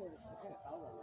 হ্যাঁ। তাও ভালো